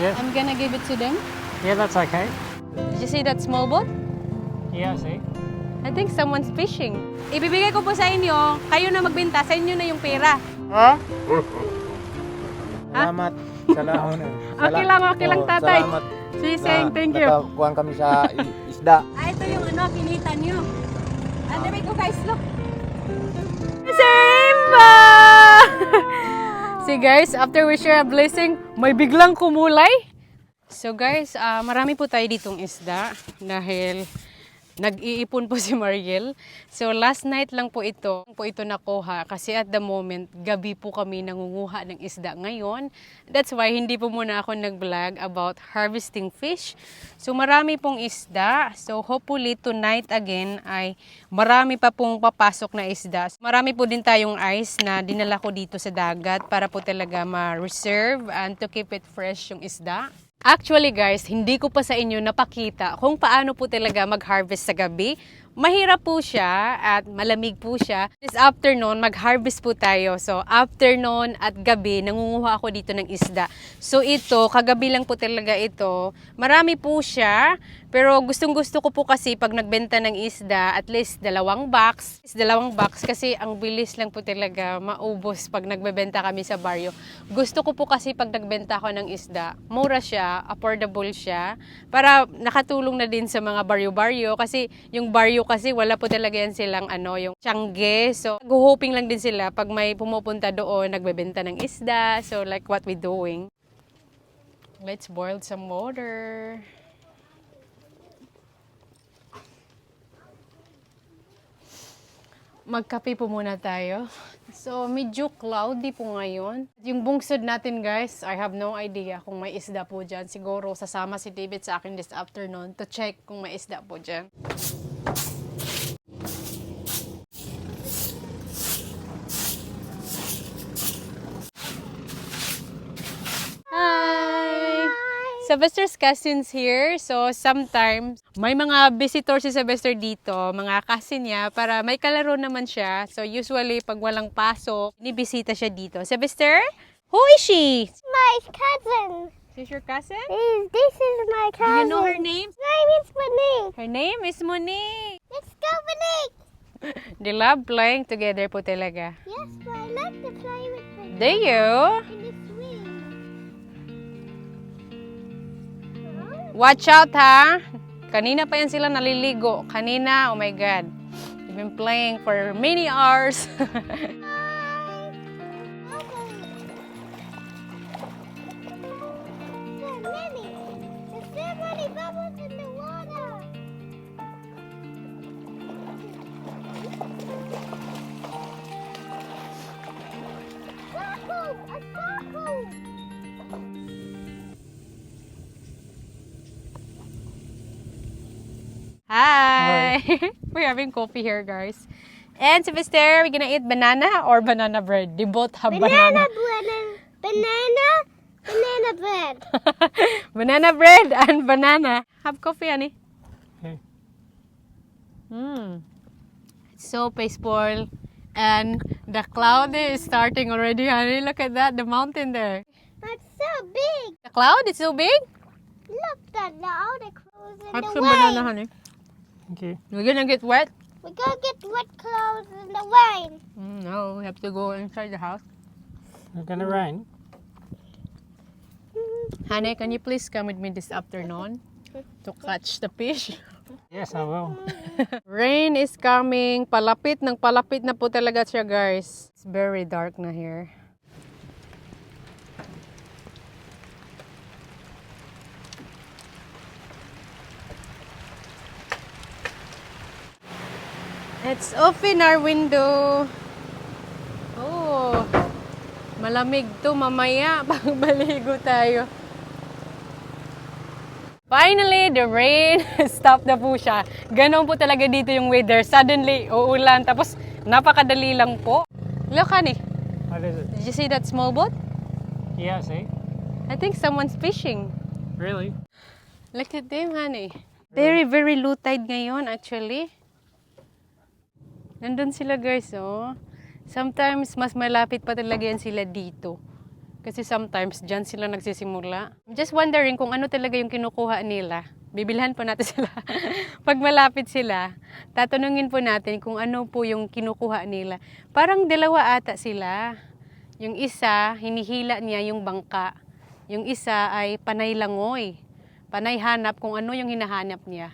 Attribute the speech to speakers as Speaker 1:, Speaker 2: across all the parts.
Speaker 1: Yeah,
Speaker 2: I'm gonna give it to them.
Speaker 1: yeah, that's okay.
Speaker 2: Did you see that small boat?
Speaker 1: Yeah, I see.
Speaker 2: I think someone's fishing. Ibibigay ko po sa inyo, kayo na magbenta, sa inyo na yung pera.
Speaker 3: Salamat. Salamat.
Speaker 2: Okay lang, okay lang, tatay.
Speaker 3: Salamat.
Speaker 2: She's saying
Speaker 3: na
Speaker 2: thank you.
Speaker 3: nakakuhaan kami sa isda.
Speaker 2: Ah, ito yung ano, kinita nyo. Ano ba ko guys, look. Simba! See guys, after we share a blessing, may biglang kumulay. So guys, ah, marami po tayo ditong isda dahil nag-iipon po si Mariel. So last night lang po ito, po ito nakuha kasi at the moment, gabi po kami nangunguha ng isda ngayon. That's why hindi po muna ako nag-vlog about harvesting fish. So marami pong isda. So hopefully tonight again ay marami pa pong papasok na isda. Marami po din tayong ice na dinala ko dito sa dagat para po talaga ma-reserve and to keep it fresh yung isda. Actually guys, hindi ko pa sa inyo napakita kung paano po talaga mag-harvest sa gabi. Mahirap po siya at malamig po siya. This afternoon, mag-harvest po tayo. So, afternoon at gabi, nangunguha ako dito ng isda. So, ito, kagabi lang po talaga ito. Marami po siya. Pero gustong gusto ko po kasi pag nagbenta ng isda, at least dalawang box. Dalawang box kasi ang bilis lang po talaga maubos pag nagbebenta kami sa baryo. Gusto ko po kasi pag nagbenta ako ng isda, mura siya, affordable siya, para nakatulong na din sa mga baryo-baryo kasi yung baryo kasi wala po talaga yan silang ano, yung tiyangge. So, hoping lang din sila pag may pumupunta doon, nagbebenta ng isda. So, like what we doing. Let's boil some water. Magkape po muna tayo. So, medyo cloudy po ngayon. Yung bungsod natin, guys, I have no idea kung may isda po dyan. Siguro, sasama si David sa akin this afternoon to check kung may isda po dyan. Sylvester's cousins here. So, sometimes, may mga visitor si Sylvester dito, mga cousin niya, para may kalaro naman siya. So, usually, pag walang pasok, nibisita siya dito. Sylvester, who is she?
Speaker 4: my cousin.
Speaker 2: Is your cousin?
Speaker 4: This, this is my
Speaker 2: Do
Speaker 4: cousin.
Speaker 2: you know her name?
Speaker 4: His name is Monique.
Speaker 2: Her name is Monique.
Speaker 4: Let's go, Monique.
Speaker 2: They love playing together po talaga.
Speaker 4: Yes, I like to play with Monique.
Speaker 2: Do you? Watch out ha! Kanina pa yan sila naliligo. Kanina, oh my God. They've been playing for many hours. Hi! we're having coffee here, guys. And Sylvester, we're gonna eat banana or banana bread. They both have
Speaker 4: Banana
Speaker 2: banana.
Speaker 4: bread banana, banana bread.
Speaker 2: banana bread and banana. Have coffee, honey.
Speaker 1: Okay.
Speaker 2: Mm. It's so peaceful. And the cloud is starting already, honey. Look at that, the mountain there.
Speaker 4: That's so big.
Speaker 2: The cloud is so big.
Speaker 4: Look at the outer clothes in
Speaker 2: Have
Speaker 4: the
Speaker 2: some
Speaker 4: way.
Speaker 2: banana, honey.
Speaker 1: You.
Speaker 2: We're gonna get wet.
Speaker 4: We're gonna get wet clothes in the rain.
Speaker 2: Mm, no, we have to go inside the house.
Speaker 1: It's gonna rain.
Speaker 2: Honey, can you please come with me this afternoon to catch the fish?
Speaker 1: Yes, I will.
Speaker 2: Rain is coming. Palapit ng palapit na po talaga siya, guys. It's very dark na here. Let's open our window. Oh, malamig to mamaya pag maligo tayo. Finally, the rain stopped na po siya. Ganon po talaga dito yung weather. Suddenly, uulan. Tapos, napakadali lang po. Look, honey.
Speaker 1: What is it?
Speaker 2: Did you see that small boat?
Speaker 1: Yeah, see.
Speaker 2: I think someone's fishing.
Speaker 1: Really?
Speaker 2: Look at them, honey. Very, very low tide ngayon, actually. Nandun sila, guys, oh. Sometimes, mas malapit pa talaga yan sila dito. Kasi sometimes dyan sila nagsisimula. I'm just wondering kung ano talaga yung kinukuha nila. Bibilhan po natin sila. Pag malapit sila, tatanungin po natin kung ano po yung kinukuha nila. Parang dalawa ata sila. Yung isa, hinihila niya yung bangka. Yung isa ay panay langoy. Panay hanap kung ano yung hinahanap niya.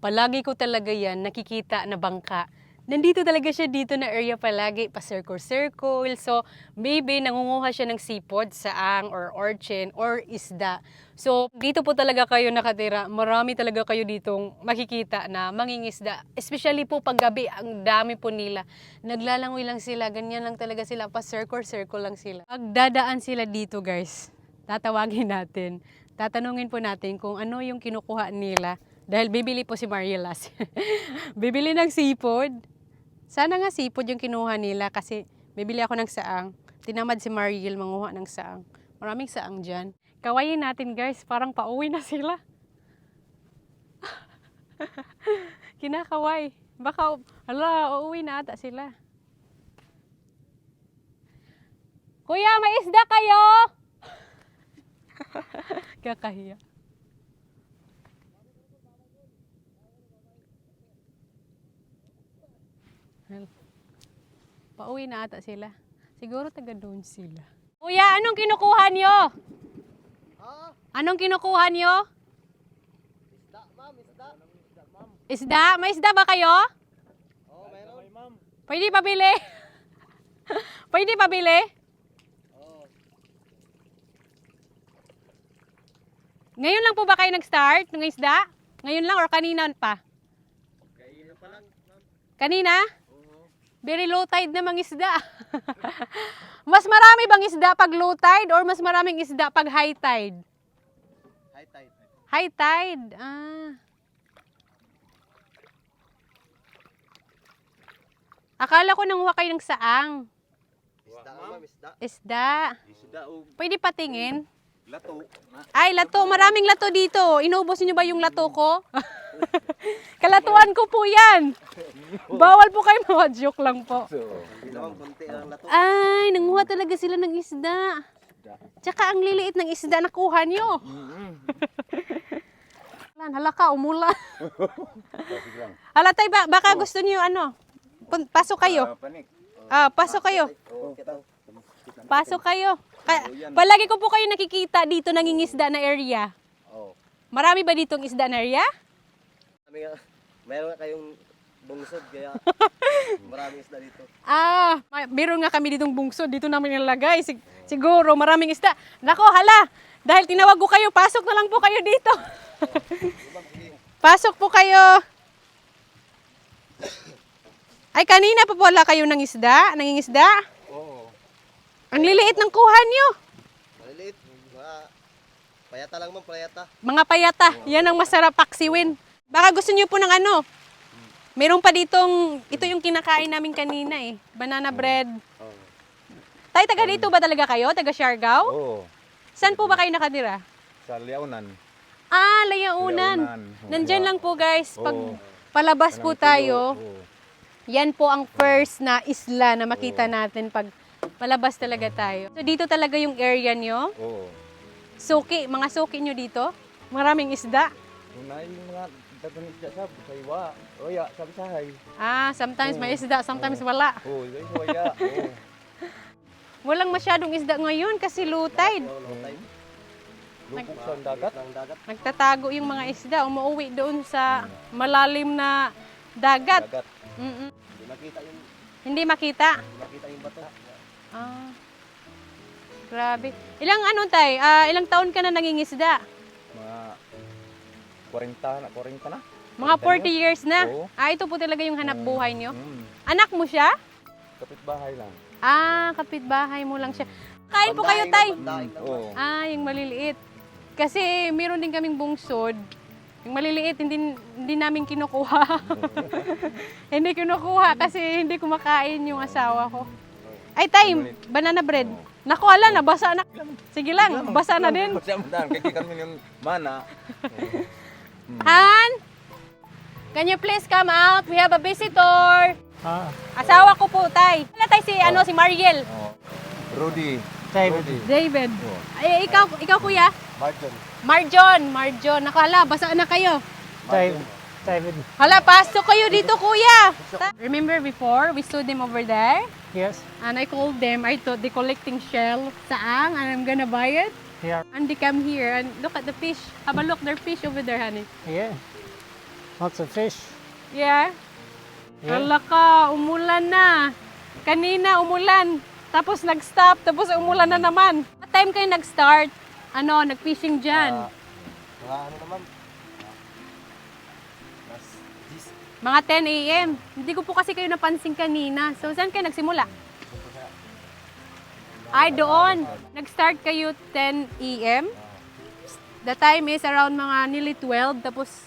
Speaker 2: Palagi ko talaga yan nakikita na bangka. Nandito talaga siya dito na area palagi, pa circle-circle. So, maybe nangunguha siya ng sipod, saang, or orchin, or isda. So, dito po talaga kayo nakatira. Marami talaga kayo ditong makikita na mangingisda. Especially po pag gabi, ang dami po nila. Naglalangoy lang sila, ganyan lang talaga sila, pa circle-circle lang sila. Pag dadaan sila dito guys, tatawagin natin. Tatanungin po natin kung ano yung kinukuha nila. Dahil bibili po si Marielas. bibili ng sipod. Sana nga sipod yung kinuha nila kasi bibili ako ng saang. Tinamad si Mariel manguha ng saang. Maraming saang dyan. Kawayin natin guys, parang pauwi na sila. Kinakaway. Baka, hala, uuwi na ata sila. Kuya, may isda kayo! Kakahiya. Pauwi na ata sila. Siguro taga doon sila. Kuya, anong kinukuha niyo? Anong kinukuha niyo? Isda, ma'am. Isda. Isda? May isda ba kayo? Oo, meron. Pwede pabili? Pwede pabili? Ngayon lang po ba kayo nag-start ng isda? Ngayon lang or kanina pa? Kanina pa lang. Kanina? Very low tide namang isda. mas marami bang isda pag low tide or mas maraming isda pag high tide?
Speaker 3: High tide.
Speaker 2: High tide. Ah. Akala ko nanguha kayo ng saang.
Speaker 3: Isda, ma'am, isda.
Speaker 2: Isda.
Speaker 3: Isda o
Speaker 2: Pwede patingin?
Speaker 3: lato. Na.
Speaker 2: Ay, lato. Maraming lato dito. Inubos niyo ba yung lato ko? Kalatuan ko po yan. Bawal po kayo mga joke lang po. Ay, nanguha talaga sila ng isda. Tsaka ang liliit ng isda na kuha nyo. Lan, hala ka, umulan. hala tay, ba, baka gusto niyo ano? Pasok kayo.
Speaker 3: panik.
Speaker 2: Ah, pasok kayo. Pasok kayo. Ka- palagi ko po kayo nakikita dito nangingisda na area.
Speaker 3: Oo.
Speaker 2: Marami ba ditong isda na area?
Speaker 5: Kami nga, mayroon nga kayong bungsod, kaya maraming isda dito.
Speaker 2: Ah, may- meron nga kami ditong bungso. Dito namin nilagay. Sig- siguro maraming isda. Nako, hala. Dahil tinawag ko kayo, pasok na lang po kayo dito. pasok po kayo. Ay, kanina pa wala kayo ng isda? Nangingisda?
Speaker 3: Oo.
Speaker 2: Ang liliit ng kuha nyo.
Speaker 5: Maliliit, mga payata lang man, payata.
Speaker 2: Mga payata. Yan ang masarap paksiwin. Baka gusto nyo po ng ano? Meron pa ditong, ito yung kinakain namin kanina eh. Banana bread.
Speaker 3: Oo.
Speaker 2: Tay, taga dito ba talaga kayo? Taga Siargao?
Speaker 3: Oo.
Speaker 2: Saan po ba kayo nakatira?
Speaker 3: Sa Liaunan.
Speaker 2: Ah, Layaunan.
Speaker 3: Layaunan.
Speaker 2: Nandyan lang po guys. Pag
Speaker 3: Oo.
Speaker 2: palabas po tayo,
Speaker 3: Oo.
Speaker 2: yan po ang first na isla na makita natin pag palabas talaga tayo. So dito talaga yung area nyo.
Speaker 3: Oo.
Speaker 2: Suki, mga suki nyo dito. Maraming isda.
Speaker 3: Una yung mga dagang isda sa saywa. Oya, sabi sahay.
Speaker 2: Ah, sometimes may isda, sometimes wala.
Speaker 3: Oo, yung saywa. Oo.
Speaker 2: Walang masyadong isda ngayon kasi low tide.
Speaker 3: Lupok sa dagat.
Speaker 2: Nagtatago yung mga isda, umuwi doon sa malalim na dagat.
Speaker 3: Dagat.
Speaker 2: Mm-mm.
Speaker 5: hindi makita yung,
Speaker 2: Hindi makita.
Speaker 5: hindi makita yung bato.
Speaker 2: Ah. Grabe. Ilang ano tay? Ah, ilang taon ka na nangingisda?
Speaker 3: Mga 40 na, 40 na.
Speaker 2: Mga 40 years na.
Speaker 3: Oo.
Speaker 2: Ah, ito po talaga yung hanap buhay nyo.
Speaker 3: Mm.
Speaker 2: Anak mo siya?
Speaker 3: Kapitbahay lang.
Speaker 2: Ah, kapitbahay mo lang siya. Kain po kayo, tay.
Speaker 5: Pandaing lang.
Speaker 3: Oo.
Speaker 2: Ah, yung maliliit. Kasi meron din kaming bungsod. Yung maliliit, hindi, hindi namin kinukuha. hindi kinukuha kasi hindi kumakain yung asawa ko. Ay, tay, banana bread. Naku, ala, nabasa na. Sige lang, basa na din.
Speaker 3: Kasi kaya kami yung mana.
Speaker 2: Han, can you please come out? We have a visitor.
Speaker 1: Ah,
Speaker 2: Asawa ko po, tay. Wala tay si, ano, si Mariel.
Speaker 3: Oh. Rudy.
Speaker 1: David.
Speaker 2: David. Ay, ikaw, ikaw kuya?
Speaker 3: Martin.
Speaker 2: Marjon, Marjon. Naku, hala, basa na kayo.
Speaker 1: David. David.
Speaker 2: Hala, pasok kayo dito, kuya. Remember before, we saw them over there?
Speaker 1: Yes.
Speaker 2: And I called them, I thought they collecting shell saang and I'm gonna buy it.
Speaker 1: Yeah.
Speaker 2: And they come here and look at the fish. Have a look, there's fish over there, honey.
Speaker 1: Yeah. Lots of fish.
Speaker 2: Yeah.
Speaker 1: Yeah.
Speaker 2: Hala ka, umulan na. Kanina umulan. Tapos nag-stop, tapos umulan na naman. What time kayo nag-start? Ano, nag-fishing dyan?
Speaker 3: Mga ano naman? Mas dis.
Speaker 2: Mga 10 a.m. Hindi ko po kasi kayo napansin kanina. So, saan kayo nagsimula? Ay, doon. Nag-start kayo 10 a.m. The time is around mga nearly 12. Tapos,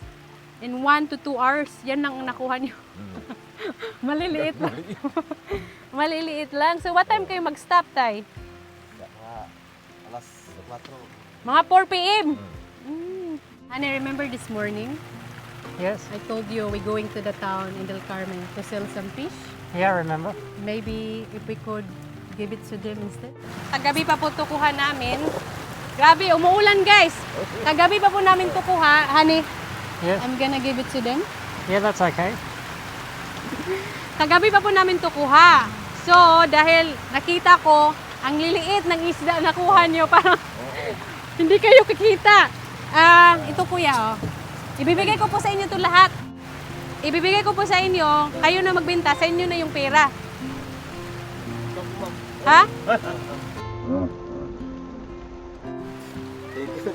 Speaker 2: in 1 to 2 hours, yan ang nakuha niyo. Maliliit lang. Maliliit lang. So, what time kayo mag-stop, Tay?
Speaker 3: Alas 4.
Speaker 2: Mga 4 p.m. Mm. Honey, remember this morning?
Speaker 1: Yes.
Speaker 2: I told you we're going to the town in Del Carmen to sell some fish.
Speaker 1: Yeah, I remember.
Speaker 2: Maybe if we could give it to them instead. Kagabi pa po tukuha namin. Grabe, umuulan guys. Kagabi pa po namin tukuha. Honey,
Speaker 1: Yes.
Speaker 2: I'm gonna give it to them.
Speaker 1: Yeah, that's okay.
Speaker 2: Kagabi pa po namin tukuha. So, dahil nakita ko, ang liliit ng isda na kuha nyo, parang hindi kayo kikita. Ah, ito kuya, oh. Ibibigay ko po sa inyo to lahat. Ibibigay ko po sa inyo, kayo na magbenta, sa inyo na yung pera. Ha?
Speaker 5: Thank you.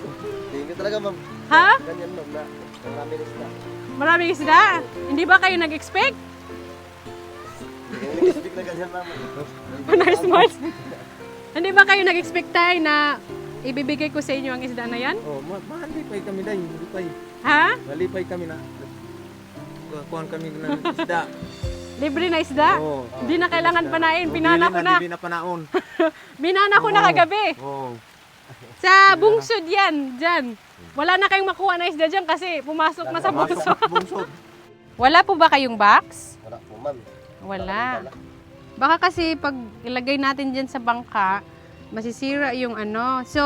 Speaker 5: Thank you talaga, ma'am.
Speaker 2: Ha?
Speaker 5: Ganyan, ma'am, na marami na sila.
Speaker 2: Maraming isda. Hindi ba kayo nag-expect?
Speaker 5: Speak na ganyan, ma'am.
Speaker 2: Nice smart. Hindi ba kayo nag-expect tayo na ibibigay ko sa inyo ang isda na yan?
Speaker 3: Oh, ma malipay kami dahil. Malipay.
Speaker 2: Ha?
Speaker 3: Malipay kami na. Kuhan kami ng isda.
Speaker 2: Libre na isda?
Speaker 3: Oo.
Speaker 2: Hindi na kailangan panain. Pinana ko na.
Speaker 3: Hindi na panaon.
Speaker 2: Binana ko na kagabi.
Speaker 3: Oo.
Speaker 2: Sa bungsod yan, dyan. Wala na kayong makuha na isda dyan kasi pumasok na sa bungsod.
Speaker 3: bungsod.
Speaker 2: Wala po ba kayong box?
Speaker 5: Wala po, ma'am.
Speaker 2: Wala. Baka kasi pag ilagay natin dyan sa bangka, masisira yung ano. So,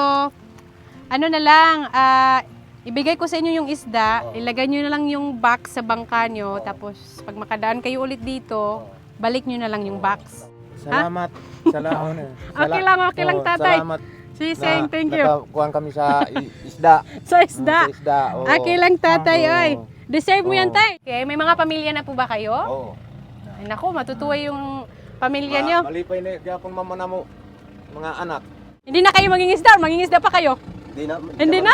Speaker 2: ano na lang, ah, ibigay ko sa inyo yung isda, ilagay nyo na lang yung box sa bangka nyo, tapos pag makadaan kayo ulit dito, balik nyo na lang yung box.
Speaker 3: Salamat. Salamat.
Speaker 2: Okay lang, okay lang, tatay.
Speaker 3: Salamat.
Speaker 2: Si Seng, thank you.
Speaker 3: Kuhan kami sa isda.
Speaker 2: Sa isda.
Speaker 3: Sa isda. oo.
Speaker 2: Okay lang, tatay,
Speaker 3: Oo.
Speaker 2: oy. Deserve mo yan, tay. Okay, may mga pamilya na po ba kayo?
Speaker 3: Oo.
Speaker 2: Ay, naku, matutuwa yung pamilya nyo.
Speaker 3: Ma- Malipay na gyapon mama na mo mga anak.
Speaker 2: Hindi na kayo mangingisda, or mangingisda pa kayo?
Speaker 5: Hindi na.
Speaker 2: Hindi na?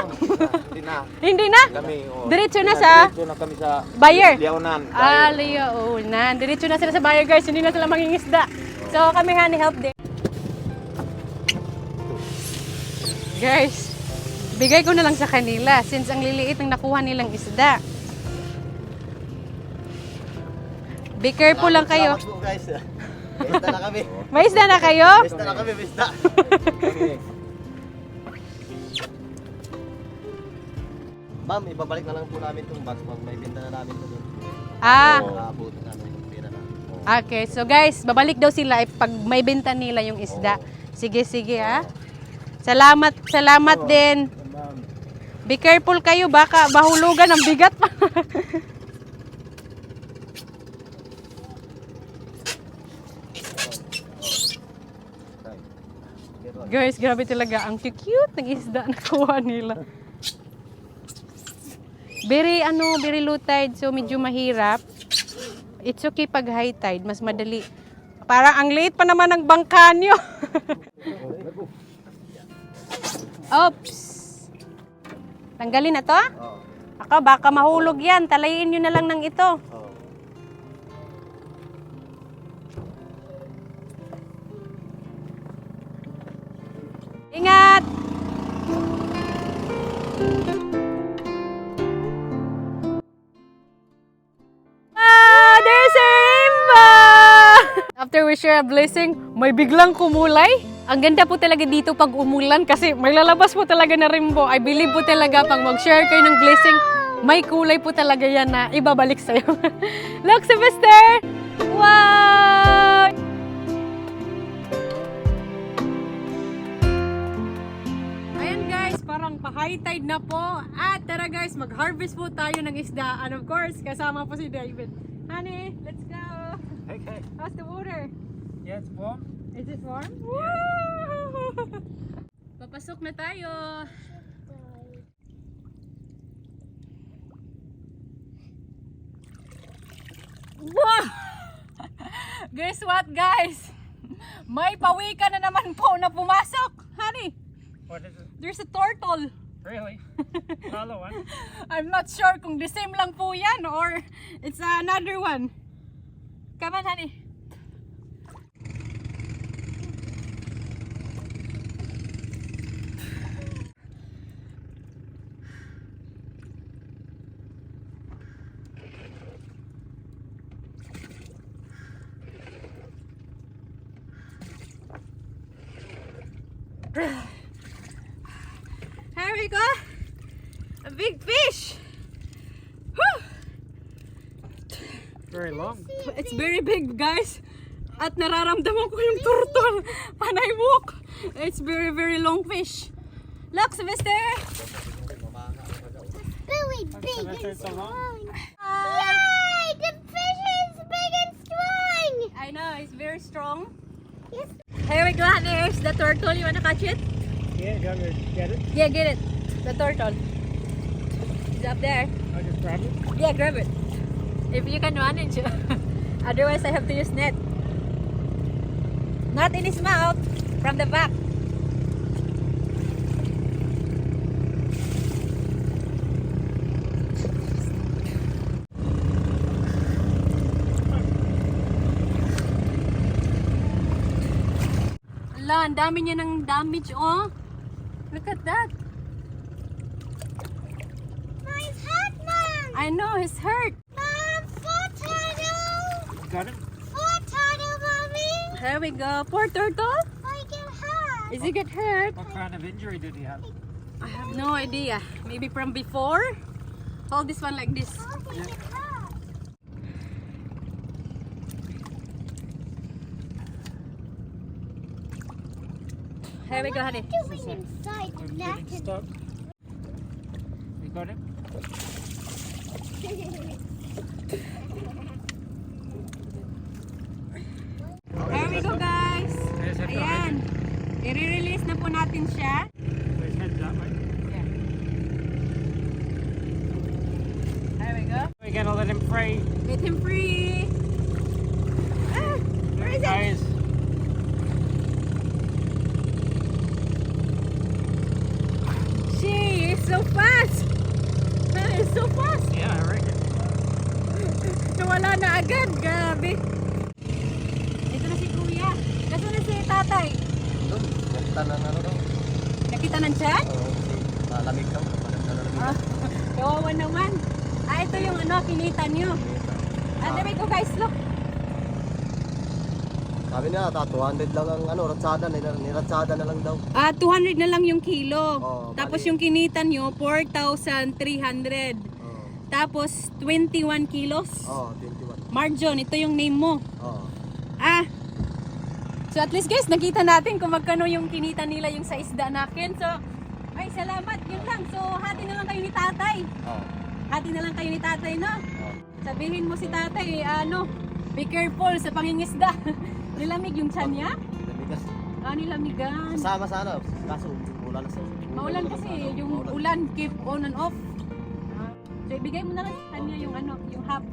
Speaker 3: Hindi na
Speaker 2: Hindi na?
Speaker 3: kami. oo.
Speaker 2: Diretso na
Speaker 3: Hindi
Speaker 2: sa-
Speaker 3: Diretso na kami sa
Speaker 2: Buyer.
Speaker 3: Liaonan.
Speaker 2: Ah, Leo, oh, na. Diretso na sila sa buyer, guys. Hindi na sila mangingisda. So, kami honey help din. Guys, bigay ko na lang sa kanila since ang liliit ng nakuha nilang isda. Be careful lang kayo.
Speaker 5: Salamat po, guys. Besta na kami.
Speaker 2: May isda na kayo?
Speaker 5: Besta na kami, besta. Ma'am, ibabalik na lang po namin itong box pag may benta na namin ito doon.
Speaker 2: Ah,
Speaker 5: Nakaabuti na yung pera na.
Speaker 2: okay. So guys, babalik daw sila eh, pag may benta nila yung isda. Sige, sige ha. Salamat, salamat din. Be careful kayo, baka bahulugan ang bigat pa. Guys, grabe talaga. Ang cute ng isda na kuha nila. Very, ano, very low tide. So, medyo mahirap. It's okay pag high tide. Mas madali. Parang ang liit pa naman ng bangka nyo. Oops. Tanggalin na to?
Speaker 5: Oo.
Speaker 2: Ako, baka mahulog yan. Talayin nyo na lang ng ito. Share a blessing, may biglang kumulay. Ang ganda po talaga dito pag umulan kasi may lalabas po talaga na rainbow. I believe po talaga pag mag-share kayo ng blessing, may kulay po talaga yan na ibabalik sa'yo. Look, Sylvester! Wow! mukhang pa-high tide na po. At tara guys, mag-harvest po tayo ng isda. And of course, kasama po si David. Honey, let's go!
Speaker 1: Okay.
Speaker 2: How's the water?
Speaker 1: Yeah, it's warm.
Speaker 2: Is it warm? Woo! Papasok na tayo. Wow! Guess what guys? May pawika na naman po na pumasok. Honey,
Speaker 1: What is it?
Speaker 2: there's a turtle.
Speaker 1: Really? Another one?
Speaker 2: I'm not sure kung the same lang po yan or it's another one. Come on, honey. We go. A big fish. Whew.
Speaker 1: Very long.
Speaker 2: It's very big, guys. At nararamdaman ko yung turtle. Panay walk. It's very, very long fish. Look, Sylvester.
Speaker 4: Really big
Speaker 1: Sylvester,
Speaker 4: and
Speaker 1: it's
Speaker 4: strong.
Speaker 2: Uh,
Speaker 4: Yay! The fish is big and strong.
Speaker 2: I know, it's very strong.
Speaker 4: Yes.
Speaker 2: Here we go, There's the turtle. You wanna catch it?
Speaker 1: Yeah, me to get it?
Speaker 2: Yeah, get it. The turtle. It's up there.
Speaker 1: I'll just grab it.
Speaker 2: Yeah, grab it. If you can manage. Otherwise, I have to use net. Not in his mouth. From the back. Ala, ang dami niya ng damage, oh. Look at that. I know, he's hurt.
Speaker 4: Mom, foot turtle.
Speaker 1: Got it?
Speaker 4: Foot turtle, Mommy.
Speaker 2: Here we go. Poor turtle.
Speaker 4: I get hurt.
Speaker 2: Is he get hurt?
Speaker 1: What kind of injury did he have?
Speaker 2: I have no idea. Maybe from before? Hold this one like this.
Speaker 4: How did he get hurt?
Speaker 2: Here we go, honey.
Speaker 4: Doing inside the
Speaker 1: I'm
Speaker 4: net.
Speaker 1: getting stuck. You got it?
Speaker 2: Here we go, guys. Ayan. I-release na po natin siya.
Speaker 1: His head that way.
Speaker 2: Yeah. Here we go.
Speaker 1: We're gonna let him free.
Speaker 2: Let him free. Ah, where is it?
Speaker 1: Guys,
Speaker 2: She is so fast. Ah, it's so fast.
Speaker 1: yeah, I reckon.
Speaker 2: Nawala na agad. Grabe. Ito na si kuya. Ito na si tatay.
Speaker 5: Doon, nakita na ano daw.
Speaker 2: Nakita ng chat?
Speaker 5: Oo, kasi malamig daw. Malamig
Speaker 2: Ah, kawawa naman. Ah, ito kinita niyo. Ah, there we go guys, look.
Speaker 5: Sabi niya, ta, 200 lang ang ano, ratsada, nir- niratsada na lang daw.
Speaker 2: Ah, 200 na lang yung kilo.
Speaker 5: Oo,
Speaker 2: Tapos
Speaker 5: bali.
Speaker 2: yung kinita nyo, 4,300.
Speaker 5: Oo,
Speaker 2: Tapos 21 kilos.
Speaker 5: oh, 21.
Speaker 2: Marjon, ito yung name mo.
Speaker 5: Oo.
Speaker 2: Ah. So at least guys, nakita natin kung magkano yung kinita nila yung sa isda natin. So, ay salamat, yun lang. So, hati na lang kayo ni tatay.
Speaker 5: Oo.
Speaker 2: Hati na lang kayo ni tatay, no? Sabihin mo si tatay, ano, be careful sa pangingisda. Nilamig yung tiyan niya?
Speaker 5: Namigas.
Speaker 2: Ah, nilamigan.
Speaker 5: Kasama sana, kaso ulan na sa...
Speaker 2: Maulan kasi, yung ulan keep on and off. So, ibigay mo na lang sa kanya yung ano, yung half.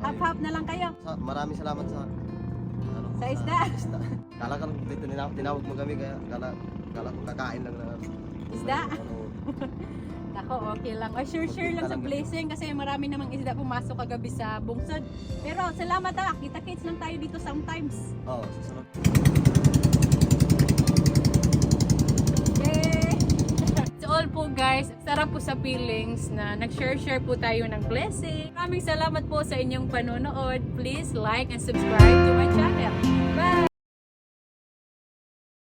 Speaker 2: Half-half na lang kayo.
Speaker 5: Sa, maraming salamat sa... Ano,
Speaker 2: Sa isda.
Speaker 5: isda. Kala ka dito tinawag, tinawag mo kami kaya kala kala ko kakain lang na
Speaker 2: Isda?
Speaker 5: Ano,
Speaker 2: Ako, okay lang. O, sure, sure lang sa blessing kasi marami namang isda pumasok kagabi sa bungsod. Pero salamat ah, kita-kits lang tayo dito sometimes.
Speaker 5: oh, susunod.
Speaker 2: All po guys. Sarap po sa feelings na nag-share-share po tayo ng blessing. Maraming salamat po sa inyong panonood. Please like and subscribe to my channel.